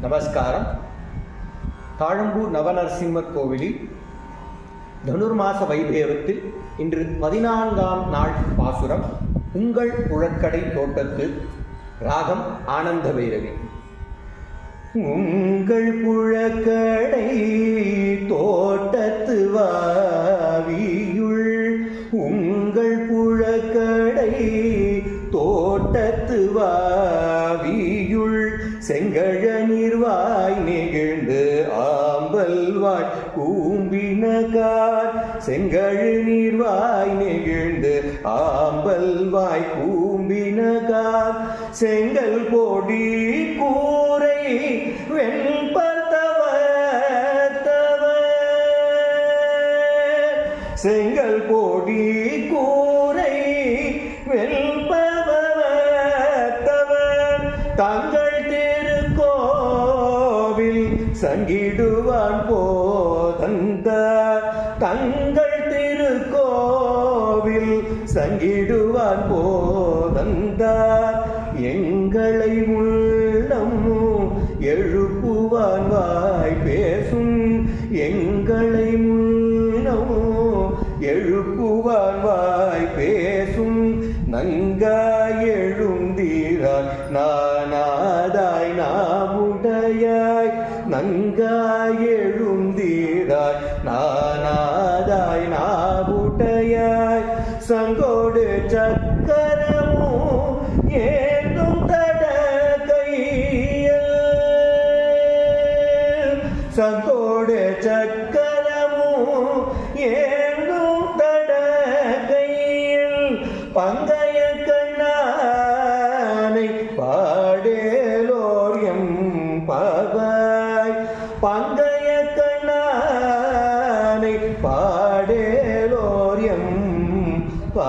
நமஸ்காரம். தாழம்பூர் நவநரசிம்மர் கோவிலில் தனுர்மாச வைபவத்தில் இன்று பதினான்காம் நாள் பாசுரம். உங்கள் உழற்கடை தோட்டத்தில் ராகம் ஆனந்த பைரவி உங்கள் புழக்கடை தோட்டத்து வாவியுள் உங்கள் புழக்கடை தோட்டத்து வாவியுள் செங்கழ ஆம்பல் கூம்பினகார். செங்கழு நீர்வாய் நெகிழ்ந்து ஆம்பல் வாய் கூம்பினகார். செங்கல் பொடி கூரை வெண்பத்தவ செங்கல் பொடி கூரை வெல்பவத்தவர் தங்கள் சங்கிடுவான் போதந்த தங்கள் திருக்கோவில் சங்கிடுவான் போதந்த எங்களை உள்ளம் எழுப்புவான் வாய் பேசும் எங்களை முன்னோ எழுப்புவான் வாய் பேசும் நங்காய் எழுந்தீரான் நான் நன்காய் எழுந்தீராய் நானாதாய் நாவுடையாய் சங்கோடு சக்கரமோ ஏந்தும் தட கையில் சங்கோடு சக்கரமோ ஏந்தும் தட கையில் பங்கைய கண்ணானை பாடேலோரியம் பா